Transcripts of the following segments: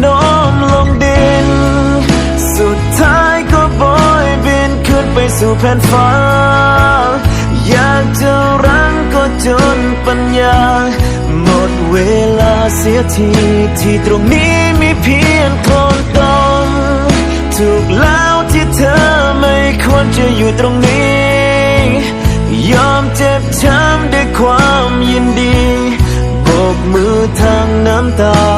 โน้มลงดิน สุดท้ายก็โบยบินขึ้นไปสู่แผ่นฟ้า อยากจะรั้งก็จนปัญญา หมดเวลาเสียทีที่ตรงนี้มีเพียงคลนตมถูกแล้วที่เธอไม่ควรจะอยู่ตรงนี้ ยอมเจ็บช้ำด้วยความยินดี โบกมือทางน้ำตา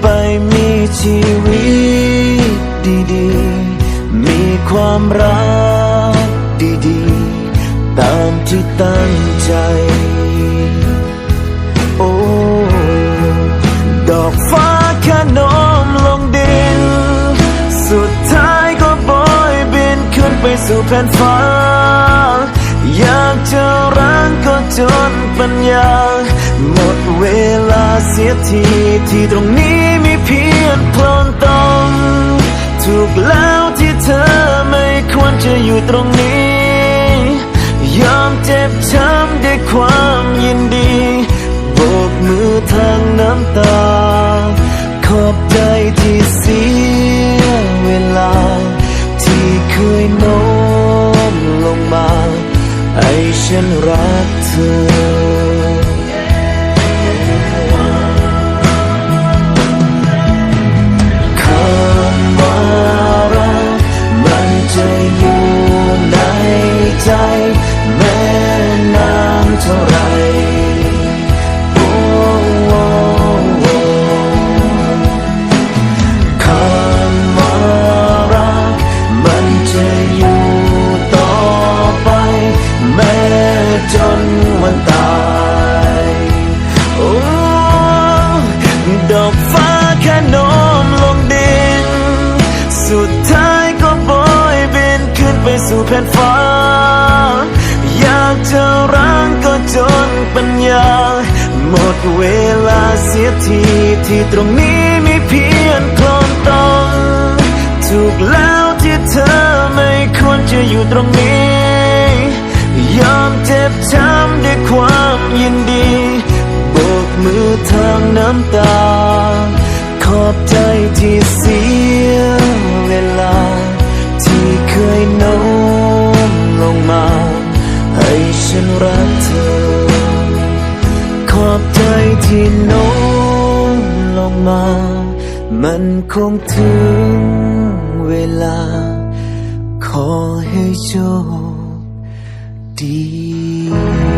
ไปมีชีวิตดีๆ มีความรักดีๆ ตามที่ตั้งใจ โอ้ ดอกฟ้าแค่โน้มลงดิน สุดท้ายก็โบยบินขึ้นไปสู่แผ่นฟ้า อยากจะรั้งก็จนปัญญา หมดเวลาเสียทีที่ตรงนี้มีเพียงโคลนตมถูกแล้วที่เธอไม่ควรจะอยู่ตรงนี้ ยอมเจ็บช้ำด้วยความยินดีโบกมือทางน้ำตา ขอบใจที่เสียเวลา ที่เคยโน้มลงมาให้ฉันรักเธอ เวลาเสียทีที่ตรงนี้มีเพียงคลนตมถูกแล้วที่เธอไม่ควรจะอยู่ตรงนี้ ยอมเจ็บช้ำด้วยความยินดีโบกมือทางน้ำตา ขอบใจที่เสียเวลา ที่เคยโน้มลงมา ให้ฉันรักเธอ อบใจที่โน้มลงมา มันคงถึงเวลา ขอให้โชคดี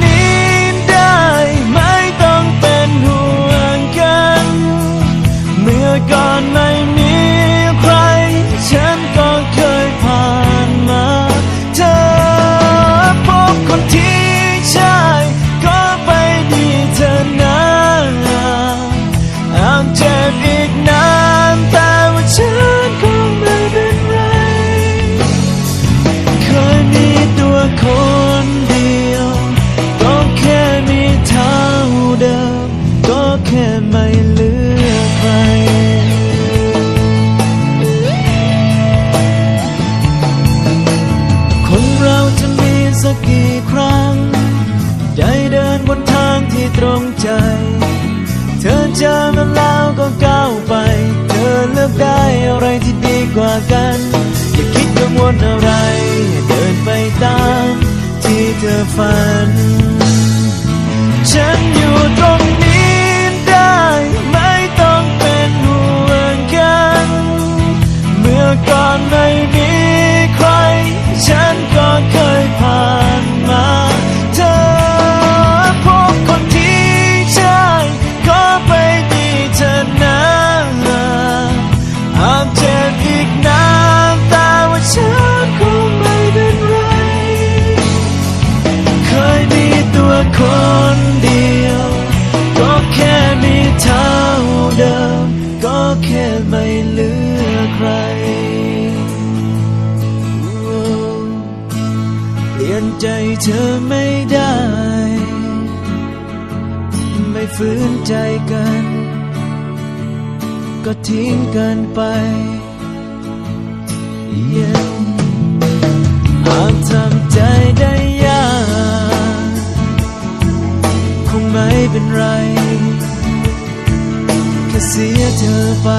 ใจเธอไม่ได้ ไม่ฝืนใจกัน ก็ทิ้งกันไปยังหากทำใจได้ยากคงไม่เป็นไร แค่เสียเธอไป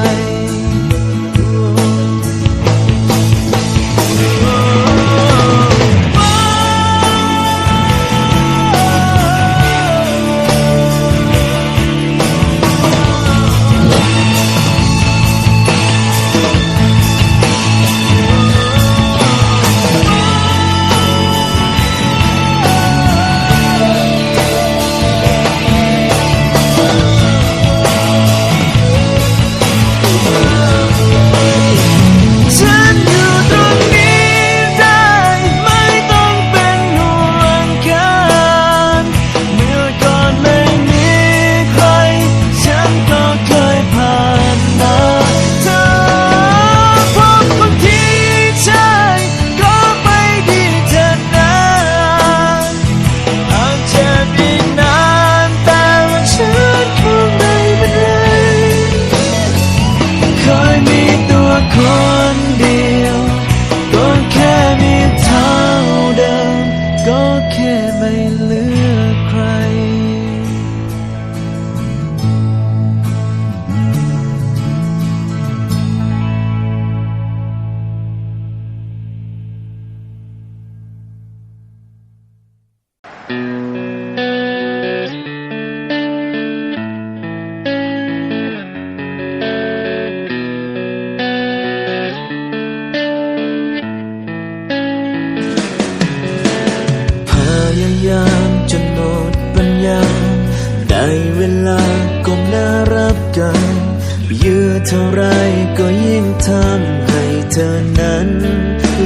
เธอนั้น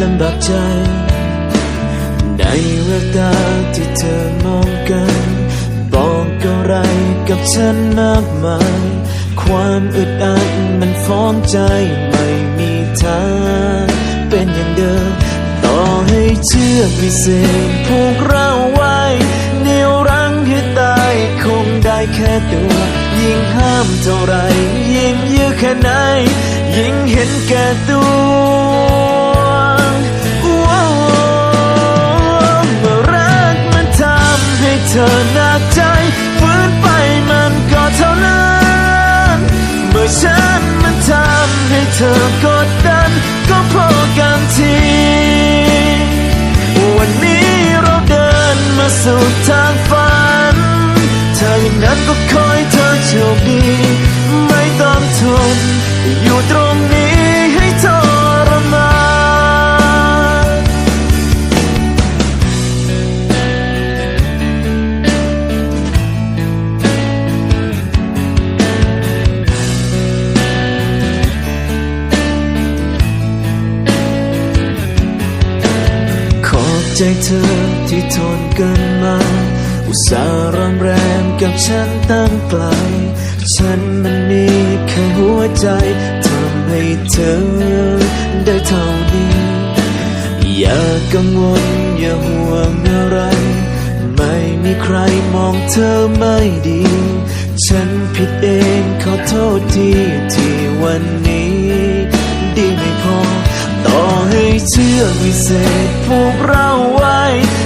ลำบากใจ ในแววตาที่เธอมองกัน บอกอะไรกับฉันมากมาย ความอึดอัดมันฟ้องใจไม่มีทางเป็นอย่างเดิม ต่อให้เชื่อกพิเศษผูกเราไว้ เนียวรั้งให้ตายคงได้แค่ตัว ยิ่งห้ามเท่าไร ยิ่งยื้อแค่ไหน ยิ่งเห็นแก่ตัวเธอนักใจฟื้นไปมันก็เท่านั้นเมื่อฉันมันทำให้เธอกดดัน ก็พอกันที วันนี้เราเดินมาสู่ทางฝัน เธออย่างนั้นก็คง ดี ไม่ต้องทน อยู่ตรงนี้ให้ทรมานขอบใจเธอที่ทนกันมา อุตส่าห์รำแรมกับฉันตั้งไกล ฉันมันมีแค่หัวใจทำให้เธอได้เท่านี้ อย่ากังวลอย่าห่วงอะไร ไม่มีใครมองเธอไม่ดี ฉันผิดเองขอโทษทีที่วันนี้ ดีไม่พอ ต่อให้เชื่อวิเศษผูกเราไว้นิ้ว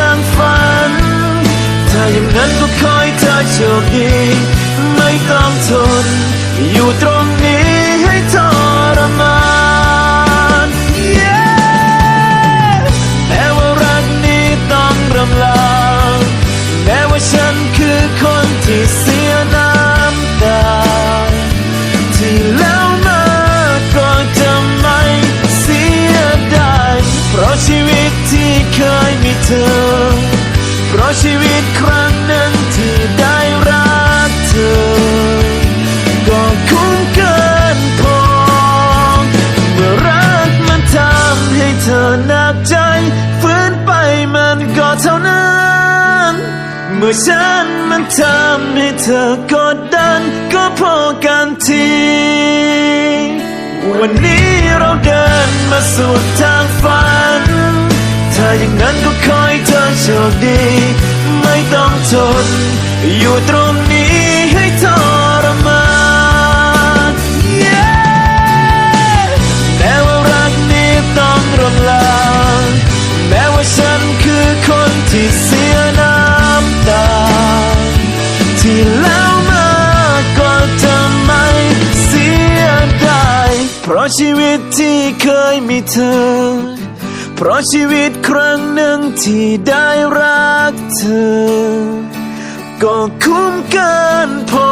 ชคดีไม่ต้องทน อยู่ตรงนี้ให้ทรมาน Yeah แม้ว่ารักนี้ต้องรำลาแม้ว่าฉันคือคนที่เสียน้ำตา ที่แล้วมาก็จะไม่เสียดายเพราะชีวิตที่เคยมีเธอ เพราะชีวิตใคร เมื่อฉันมันทำให้เธอกดดันก็พอกันที วันนี้เราเดินมาสู่ทางฝัน ถ้าอย่างนั้นก็คอยเธอโชคดี ไม่ต้องทนอยู่ตรง เธอ เพราะชีวิตครั้งหนึ่งที่ได้รักเธอ ก็คุ้มเกินพอ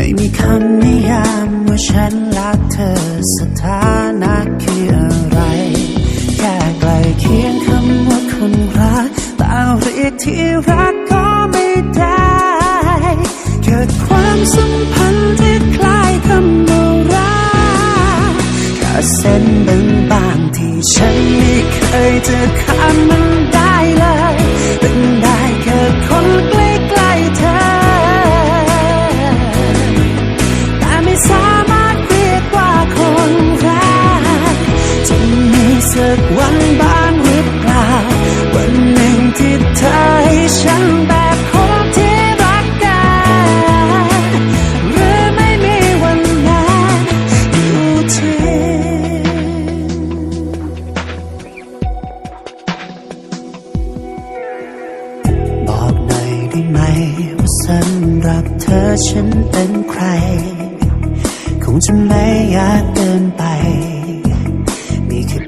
ไม่มีคำนิยามว่าฉันรักเธอสถานะคืออะไร แค่ใกลเคียงคำว่าคนรักแต่เรียกที่รักก็ไม่ได้ เกิดความสัมพันธ์ที่คล้ายคำว่ารักแค่เส้นบางๆที่ฉันไม่เคยจะข้ามมันได้เลยเป็นได้แค่คนใกล้ กวันบ้างหรือเปล่า วันหนึ่งที่เธอให้ฉันแบบคนที่รักกันหรือไม่มีวันนั้นอยู่ที่บอกหน่อยได้ไหมว่าสำหรับเธอฉันเป็นใคร คงจะไม่ยากเกินไปมีแค่เ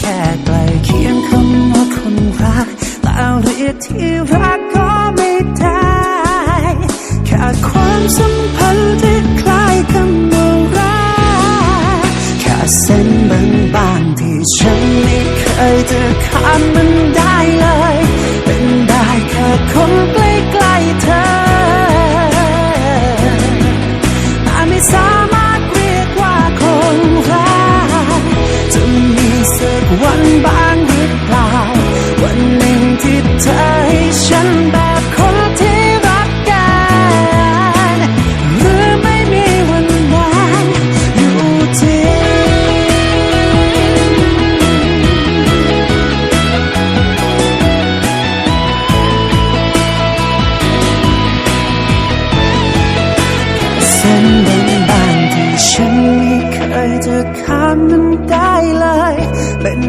แค่ใกลเคียงคำว่าคนรักแต่เรียกที่รักก็ไม่ได้แค่ความสัมพันธ์ที่คล้ายคำว่ารักแค่เส้นบางๆที่ฉันไม่เคยจะข้ามมันได้เลย เป็นได้แค่คนใกล้ๆเธอแต่ไม่สา เป็